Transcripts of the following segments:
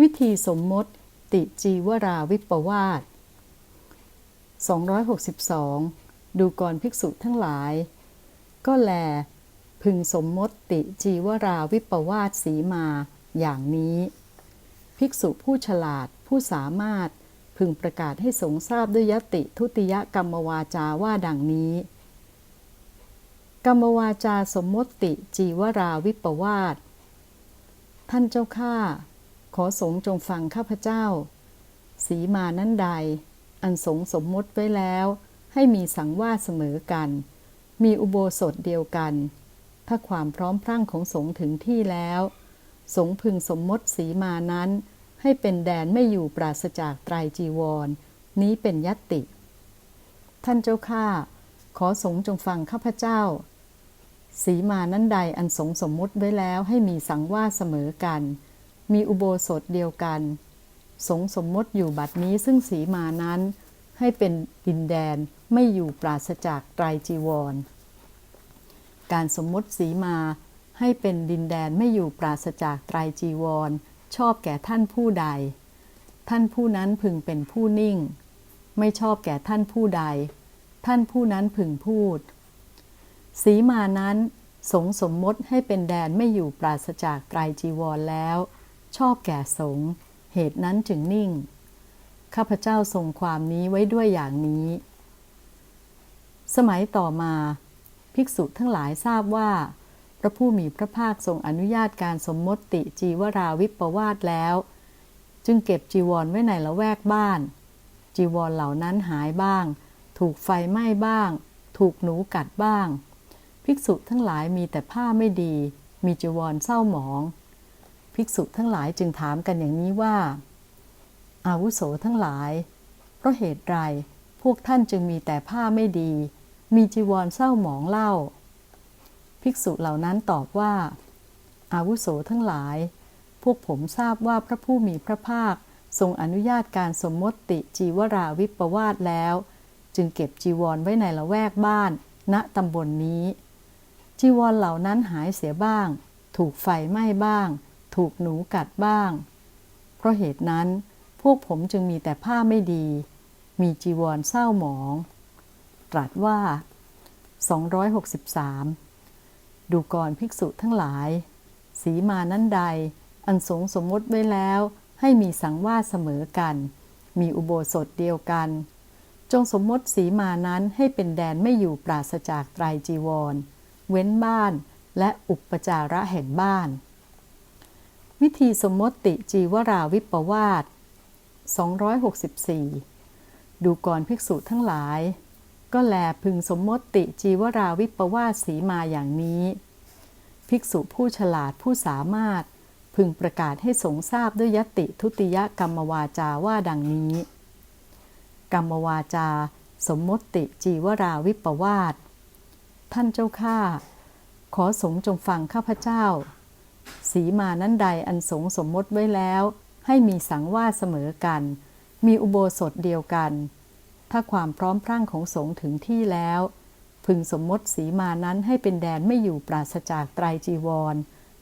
วิธีสมมติ ติจีวราวิปวาส262 ดูก่อนภิกษุทั้งหลาย ก็แล พึงสมมติติจีวราวิปวาสสีมาอย่างนี้ ภิกษุผู้ฉลาดผู้สามารถพึงประกาศให้สงทราบด้วยยติทุติยกรรมวาจาว่าดังนี้ กรรมวาจาสมมติจีวราวิปวาสท่านเจ้าข้า ขอสงจงฟังข้าพเจ้า สีมานั้นใด อันสงสมมติไว้แล้ว ให้มีสังวาสเสมอกัน มีอุโบสถเดียวกัน ถ้าความพร้อมพรั่งของสงถึงที่แล้ว สงพึงสมมติสีมานั้น ให้เป็นแดนไม่อยู่ปราศจากไตรจีวร นี้เป็นยัตติ ท่านเจ้าข้าขอสงจงฟังข้าพเจ้า สีมานั้นใดอันสงสมมติไว้แล้วให้มีสังวาสเสมอกัน มีอุโบสถเดียวกัน สงสมมติอยู่บัดนี้ซึ่งสีมานั้น ให้เป็นดินแดนไม่อยู่ปราศจากไตรจีวร การสมมติสีมาให้เป็นดินแดนไม่อยู่ปราศจากไตรจีวร ชอบแก่ท่านผู้ใด ท่านผู้นั้นพึงเป็นผู้นิ่ง ไม่ชอบแก่ท่านผู้ใด ท่านผู้นั้นพึงพูด สีมานั้นสงสมมติให้เป็นแดนไม่อยู่ปราศจากไตรจีวรแล้ว ชอบแก่สงเหตุนั้นจึงนิ่ง ข้าพเจ้าทรงความนี้ไว้ด้วยอย่างนี้ สมัยต่อมา ภิกษุทั้งหลายทราบว่า พระผู้มีพระภาคทรงอนุญาตการสมมติจีวราวิปวาสแล้ว จึงเก็บจีวรไว้ในละแวกบ้าน จีวรเหล่านั้นหายบ้าง ถูกไฟไหม้บ้าง ถูกหนูกัดบ้าง ภิกษุทั้งหลายมีแต่ผ้าไม่ดี มีจีวรเศร้าหมอง ภิกษุทั้งหลายจึงถามกันอย่างนี้ว่า อาวุโสทั้งหลาย เพราะเหตุไรพวกท่านจึงมีแต่ผ้าไม่ดี มีจีวรเศร้าหมองเล่า ภิกษุเหล่านั้นตอบว่า อาวุโสทั้งหลาย พวกผมทราบว่าพระผู้มีพระภาคทรงอนุญาตการสมมติจีวราวิปวาสแล้ว จึงเก็บจีวรไว้ในละแวกบ้าน ณตำบลนนี้ จีวรเหล่านั้นหายเสียบ้าง ถูกไฟไหม้บ้าง ถูกหนูกัดบ้าง เพราะเหตุนั้นพวกผมจึงมีแต่ผ้าไม่ดี มีจีวรเศร้าหมอง ตรัสว่า 263 ดูก่อนภิกษุทั้งหลาย สีมานั้นใด อันสงสมมติไว้แล้วให้มีสังวาสเสมอกัน มีอุโบสถเดียวกัน จงสมมติสีมานั้นให้เป็นแดนไม่อยู่ปราศจากไตรจีวร เว้นบ้านและอุปจาระแห่งบ้าน วิธีสมมติจีวราวิปวาส264 ดูก่อนภิกษุทั้งหลาย ก็แลพึงสมมติจีวราวิปวาสสีมาอย่างนี้ ภิกษุผู้ฉลาดผู้สามารถพึงประกาศให้สงทราบด้วยยติทุติยกรรมวาจาว่าดังนี้ กรรมวาจา สมมติจีวราวิปวาสท่านเจ้าข้าขอสงจงฟังข้าพเจ้า สีมานั้นใดอันสงสมมติไว้แล้ว ให้มีสังวาสเสมอกัน มีอุโบสถเดียวกัน ถ้าความพร้อมพรั่งของสงถึงที่แล้ว พึงสมมติสีมานั้นให้เป็นแดนไม่อยู่ปราศจากไตรจีวร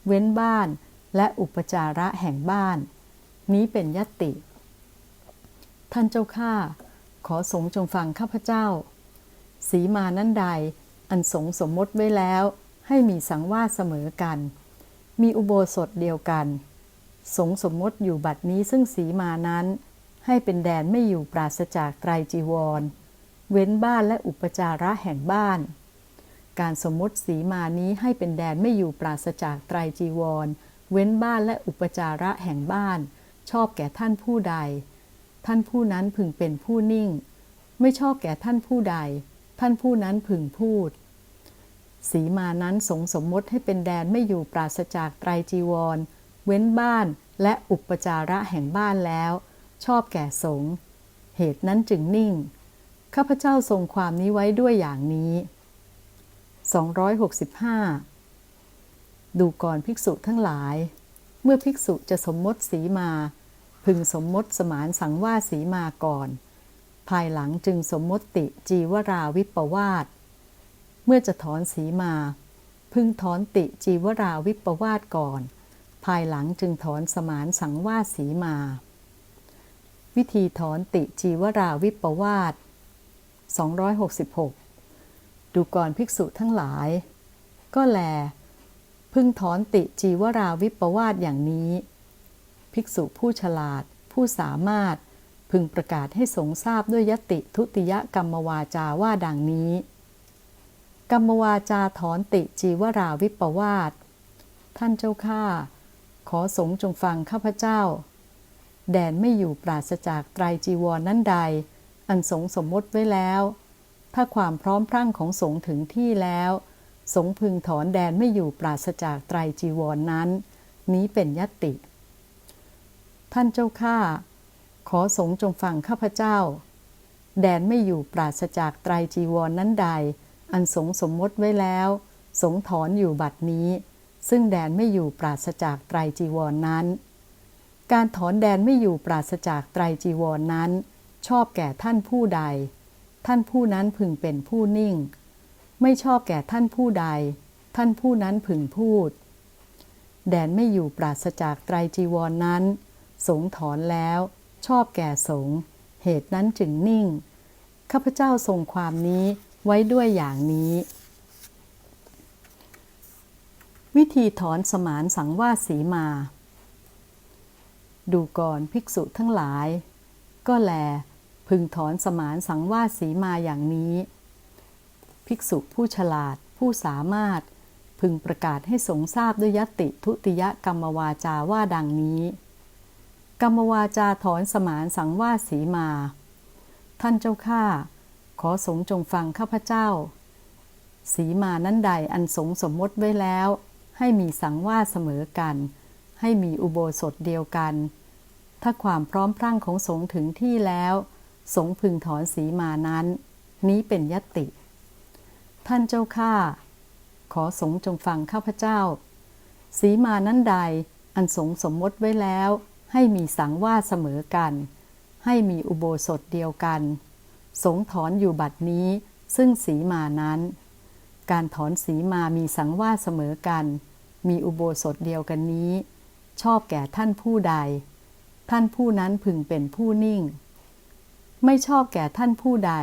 เว้นบ้านและอุปจาระแห่งบ้าน นี้เป็นยติ ท่านเจ้าข้าขอสงจงฟังข้าพเจ้า สีมานั้นใด อันสงสมมติไว้แล้ว ให้มีสังวาสเสมอกัน มีอุโบสถเดียวกัน สงสมมติอยู่บัดนี้ซึ่งสีมานั้น ให้เป็นแดนไม่อยู่ปราศจากไตรจีวร เว้นบ้านและอุปจาระแห่งบ้าน การสมมติสีมานี้ให้เป็นแดนไม่อยู่ปราศจากไตรจีวร เว้นบ้านและอุปจาระแห่งบ้าน ชอบแก่ท่านผู้ใด ท่านผู้นั้นพึงเป็นผู้นิ่ง ไม่ชอบแก่ท่านผู้ใด ท่านผู้นั้นพึงพูด สีมานั้นสงสมมติให้เป็นแดนไม่อยู่ปราศจากไตรจีวร เว้นบ้านและอุปจาระแห่งบ้านแล้ว ชอบแก่สง เหตุนั้นจึงนิ่ง ข้าพเจ้าทรงความนี้ไว้ด้วยอย่างนี้ 265 ดูก่อนภิกษุทั้งหลาย เมื่อภิกษุจะสมมติสีมา พึงสมมติสมานสังว่าสีมาก่อน ภายหลังจึงสมมติจีวราวิปวาส เมื่อจะถอนสีมา พึงถอนติจีวราวิปวาสก่อน ภายหลังจึงถอนสมานสังวาสสีมา วิธีถอนติจีวราวิปวาส266 ดูก่อนภิกษุทั้งหลาย ก็แล พึงถอนติจีวราวิปวาสอย่างนี้ ภิกษุผู้ฉลาดผู้สามารถพึงประกาศให้สงทราบด้วยยติทุติยกรรมวาจาว่าดังนี้ กรรมวาจาถอนติจีวราวิปวาสท่านเจ้าข้าขอสงฆ์จงฟังข้าพเจ้า แดนไม่อยู่ปราศจากไตรจีวรนนั้นใด อันสงสมมติไว้แล้ว ถ้าความพร้อมพรั่งของสงฆ์ถึงที่แล้ว สงพึงถอนแดนไม่อยู่ปราศจากไตรจีวรนนั้น นี้เป็นยติ ท่านเจ้าข้าขอสงฆ์จงฟังข้าพเจ้า แดนไม่อยู่ปราศจากไตรจีวรนนั้นใด อันสงสมมติไว้แล้ว สงถอนอยู่บัดนี้ ซึ่งแดนไม่อยู่ปราศจากไตรจีวรนนั้น การถอนแดนไม่อยู่ปราศจากไตรจีวรนนั้น ชอบแก่ท่านผู้ใด ท่านผู้นั้นพึงเป็นผู้นิ่ง ไม่ชอบแก่ท่านผู้ใด ท่านผู้นั้นพึงพูด แดนไม่อยู่ปราศจากไตรจีวรนนั้น สงถอนแล้ว ชอบแก่สง เหตุนั้นจึงนิ่ง ข้าพเจ้าทรงความนี้ ไว้ด้วยอย่างนี้ วิธีถอนสมานสังวาสสีมา ดูก่อนภิกษุทั้งหลาย ก็แลพึงถอนสมานสังวาสสีมาอย่างนี้ ภิกษุผู้ฉลาดผู้สามารถพึงประกาศให้สงทราบด้วยยติทุติยกรรมวาจาว่าดังนี้ กรรมวาจาถอนสมานสังวาสสีมา ท่านเจ้าข้า ขอสงฆ์จงฟังข้าพเจ้า สีมานั้นใดอันสงสมมติไว้แล้ว ให้มีสังวาสเสมอกัน ให้มีอุโบสถเดียวกัน ถ้าความพร้อมพรั่งของสงถึงที่แล้ว สงพึงถอนสีมานั้น นี้เป็นยติ ท่านเจ้าข้าขอสงฆ์จงฟังข้าพเจ้า สีมานั้นใดอันสงสมมติไว้แล้ว ให้มีสังวาสเสมอกัน ให้มีอุโบสถเดียวกัน สงถอนอยู่บัดนี้ ซึ่งสีมานั้น การถอนสีมามีสังวาสเสมอกัน มีอุโบสถเดียวกันนี้ ชอบแก่ท่านผู้ใด ท่านผู้นั้นพึงเป็นผู้นิ่ง ไม่ชอบแก่ท่านผู้ใด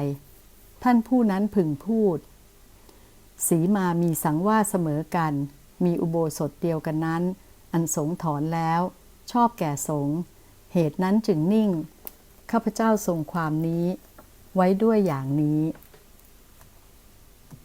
ท่านผู้นั้นพึงพูด สีมามีสังวาสเสมอกัน มีอุโบสถเดียวกันนั้น อันสงถอนแล้ว ชอบแก่สงเหตุนั้นจึงนิ่ง ข้าพเจ้าทรงความนี้ ไว้ด้วยอย่างนี้